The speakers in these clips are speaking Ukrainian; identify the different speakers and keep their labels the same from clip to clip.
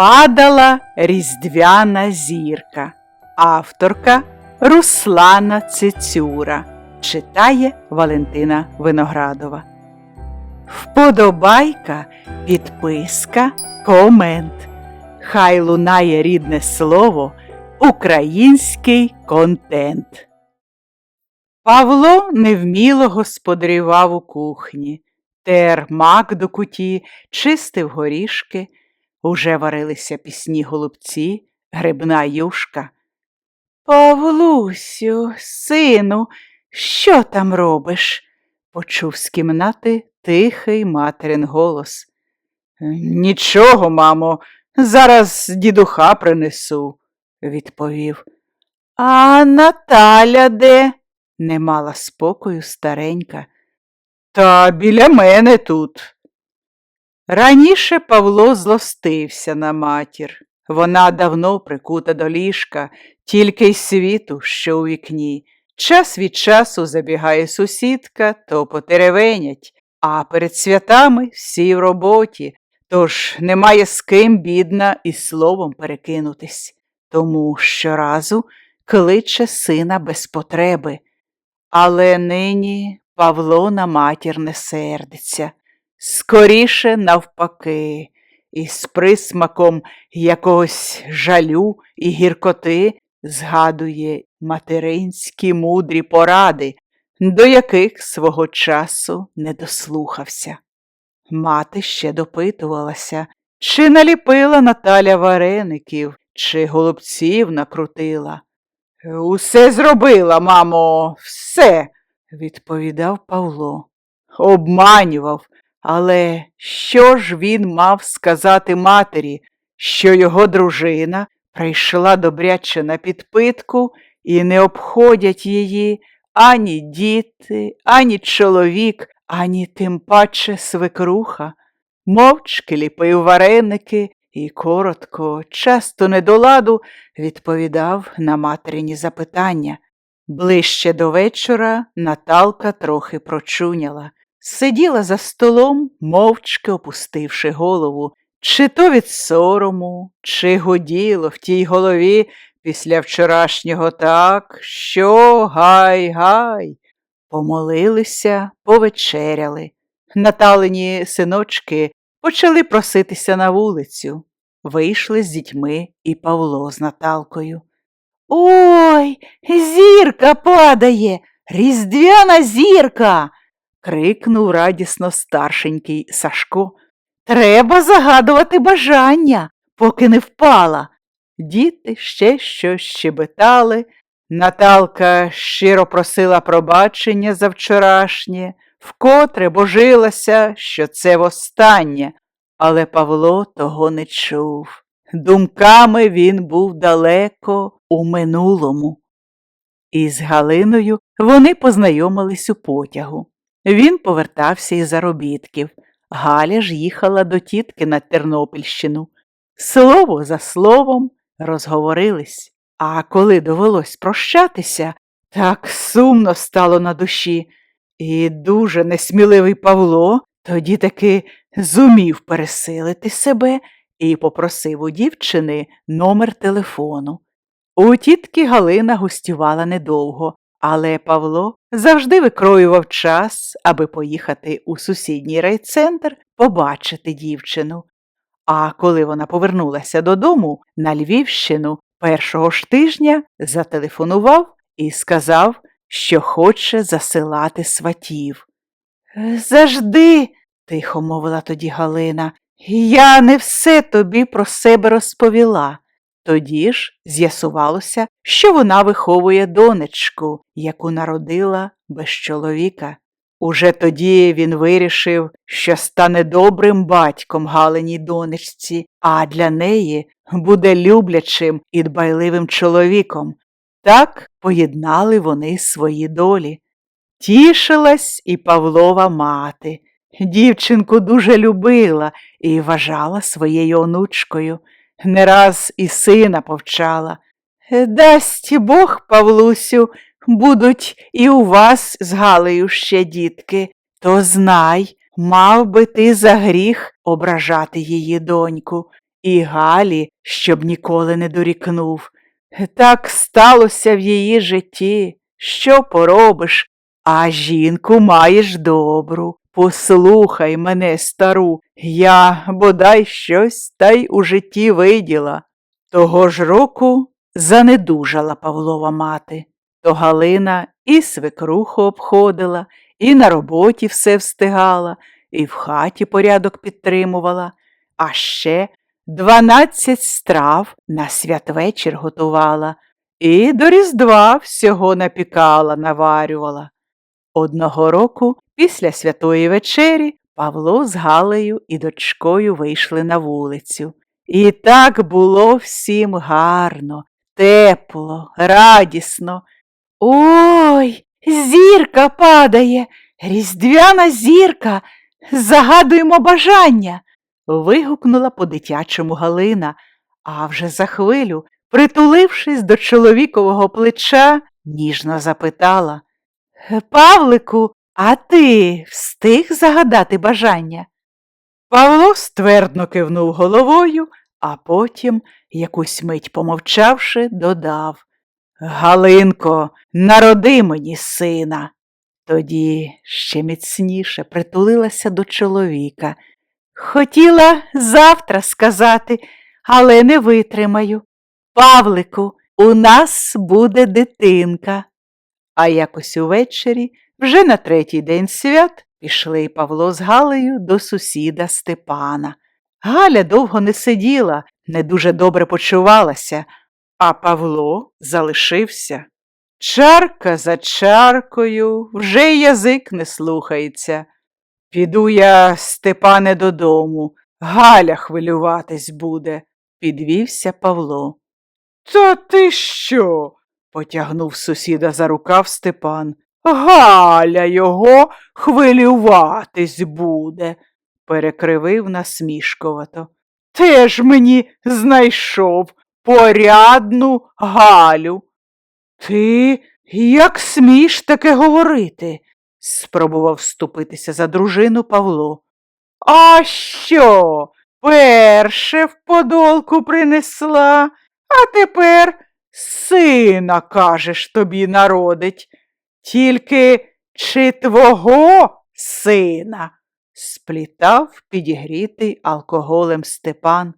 Speaker 1: Падала різдвяна зірка. Авторка Руслана Цицюра. Читає Валентина Виноградова. Вподобайка, підписка, комент. Хай лунає рідне слово, український контент. Павло невміло господарював у кухні, тер мак до куті, чистив горішки, уже варилися пісні голубці, грибна юшка. Павлусю, сину, що там робиш? почув з кімнати тихий материн голос. Нічого, мамо, зараз дідуха принесу, відповів. А Наталя де? не мала спокою старенька. Та біля мене тут. Раніше Павло злостився на матір. Вона давно прикута до ліжка, тільки й світу, що у вікні. Час від часу забігає сусідка, то потеревенять, а перед святами всі в роботі, тож немає з ким, бідна, і словом перекинутись. Тому щоразу кличе сина без потреби. Але нині Павло на матір не сердиться, скоріше навпаки, із присмаком якогось жалю і гіркоти згадує материнські мудрі поради, до яких свого часу не дослухався. Мати ще допитувалася, чи наліпила Наталя вареників, чи голубців накрутила. Усе зробила, мамо, все, відповідав Павло. Обманював, але що ж він мав сказати матері, що його дружина прийшла добряче на підпитку і не обходять її ані діти, ані чоловік, ані тим паче свекруха. Мовчки ліпив вареники і коротко, часто не до ладу, відповідав на материні запитання. Ближче до вечора Наталка трохи прочуняла. Сиділа за столом, мовчки опустивши голову, чи то від сорому, чи годіло в тій голові після вчорашнього так, що гай гай. Помолилися, повечеряли. Наталені синочки почали проситися на вулицю. Вийшли з дітьми і Павло з Наталкою. Ой, зірка падає, різдвяна зірка. Крикнув радісно старшенький Сашко. Треба загадувати бажання, поки не впала. Діти ще щось щебетали. Наталка щиро просила пробачення за вчорашнє, вкотре божилася, що це востаннє, але Павло того не чув. Думками він був далеко у минулому. Із Галиною вони познайомились у потягу. Він повертався із заробітків. Галя ж їхала до тітки на Тернопільщину. Слово за словом розговорились, а коли довелось прощатися, так сумно стало на душі. І дуже несміливий Павло тоді таки зумів пересилити себе і попросив у дівчини номер телефону. У тітки Галина гостювала недовго, але Павло завжди викроював час, аби поїхати у сусідній райцентр побачити дівчину. А коли вона повернулася додому на Львівщину першого ж тижня зателефонував і сказав, що хоче засилати сватів. Завжди, тихо мовила тоді Галина, я не все тобі про себе розповіла. Тоді ж з'ясувалося, що вона виховує донечку, яку народила без чоловіка. Уже тоді він вирішив, що стане добрим батьком Галиній донечці, а для неї буде люблячим і дбайливим чоловіком. Так поєднали вони свої долі. Тішилась і Павлова мати. Дівчинку дуже любила і вважала своєю онучкою. Не раз і сина повчала. Дасть Бог, Павлусю, будуть і у вас з Галею ще дітки, то знай, мав би ти за гріх ображати її доньку. і Галі, щоб ніколи не дорікнув. Так сталося в її житті. Що поробиш? А жінку маєш добру. Послухай мене, стару, я бодай щось та й у житті виділа. Того ж року занедужала Павлова мати. То Галина і свекруху обходила, і на роботі все встигала, і в хаті порядок підтримувала, а ще дванадцять страв на святвечір готувала, і до Різдва всього напікала, наварювала. Одного року, після святої вечері, Павло з Галею і дочкою вийшли на вулицю. І так було всім гарно, тепло, радісно. Ой, зірка падає, різдвяна зірка, загадуємо бажання. вигукнула по-дитячому Галина, а вже за хвилю, притулившись до чоловікового плеча, ніжно запитала Павлику, а ти встиг загадати бажання? Павло ствердно кивнув головою, а потім, якусь мить помовчавши, додав Галинко, народи мені сина. Тоді ще міцніше притулилася до чоловіка. Хотіла завтра сказати, але не витримаю. Павлику, у нас буде дитинка. А якось увечері, вже на третій день свят, пішли Павло з Галею до сусіда Степана. Галя довго не сиділа, не дуже добре почувалася, а Павло залишився. Чарка за чаркою, вже й язик не слухається. Піду я, Степане, додому, Галя хвилюватись буде, підвівся Павло. Та ти що? Потягнув сусіда за рукав Степан. Галя його хвилюватись буде, перекривив насмішкувато. Теж мені знайшов порядну Галю. Ти як сміш таке говорити? спробував вступитися за дружину Павло. А що? Перше в подолку принесла, а тепер сина, кажеш, тобі народить. Тільки чи твого сина? сплітав підігрітий алкоголем Степан.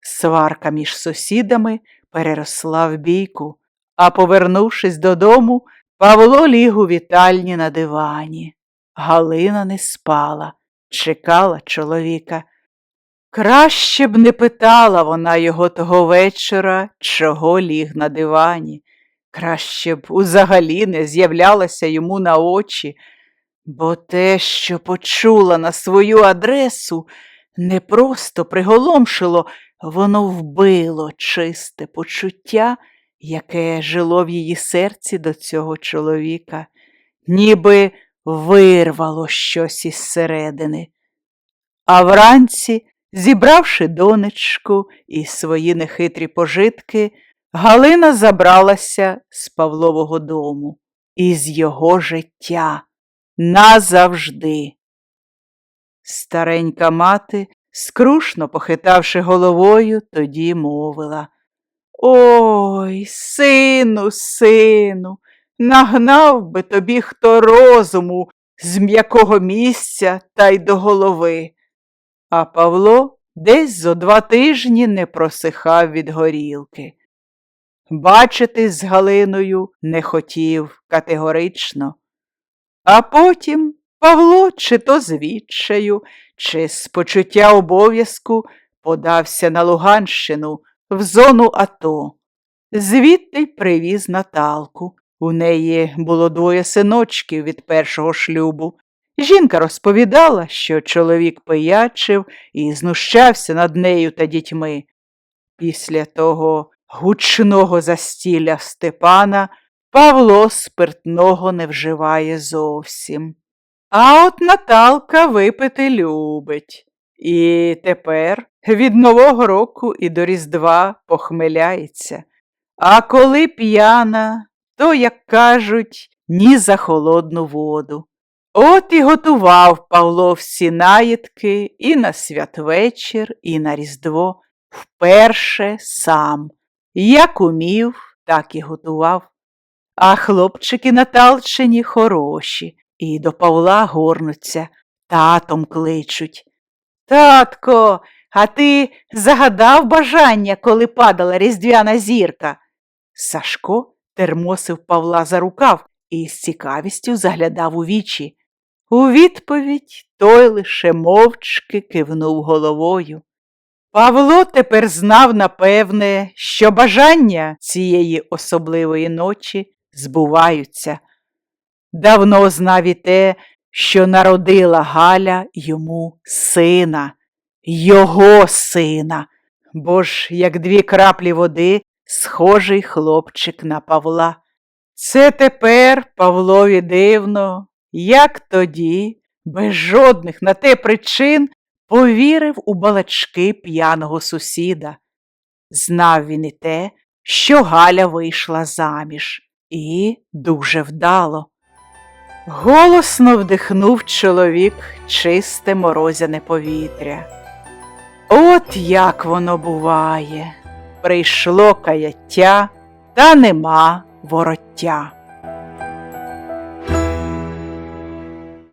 Speaker 1: Сварка між сусідами переросла в бійку, а повернувшись додому, Павло ліг у вітальні на дивані. Галина не спала, чекала чоловіка. Краще б не питала вона його того вечора, чого ліг на дивані. Краще б узагалі не з'являлася йому на очі, бо те, що почула на свою адресу, не просто приголомшило, воно вбило чисте почуття, яке жило в її серці до цього чоловіка, ніби вирвало щось із середини. А вранці, зібравши донечку і свої нехитрі пожитки, Галина забралася з Павлового дому із його життя назавжди. Старенька мати, скрушно похитавши головою, тоді мовила Ой, сину, сину, нагнав би тобі хто розуму з м'якого місця та й до голови. А Павло десь зо два тижні не просихав від горілки. Бачитись з Галиною не хотів категорично. А потім Павло чи то з відчаю, чи з почуття обов'язку подався на Луганщину в зону АТО. Звідти привіз Наталку. У неї було двоє синочків від першого шлюбу. Жінка розповідала, що чоловік пиячив і знущався над нею та дітьми. Після того гучного застілля Степана Павло спиртного не вживає зовсім. А от Наталка випити любить. І тепер від Нового року і до Різдва похмеляється. А коли п'яна, то, як кажуть, ні за холодну воду. От і готував Павло всі наїдки і на святвечір, і на Різдво, вперше сам. Як умів, так і готував. А хлопчики на Талчині хороші, і до Павла горнуться, татом кличуть. Татко, а ти загадав бажання, коли падала різдвяна зірка? Сашко термосив Павла за рукав і з цікавістю заглядав у вічі. У відповідь той лише мовчки кивнув головою. Павло тепер знав, напевне, що бажання цієї особливої ночі збуваються. Давно знав і те, що народила Галя йому сина, його сина, бо ж, як дві краплі води, схожий хлопчик на Павла. Це тепер Павлові дивно, як тоді, без жодних на те причин, повірив у балачки п'яного сусіда. Знав він і те, що Галя вийшла заміж, і дуже вдало. Голосно вдихнув чоловік чисте морозяне повітря. От як воно буває, прийшло каяття, та нема вороття.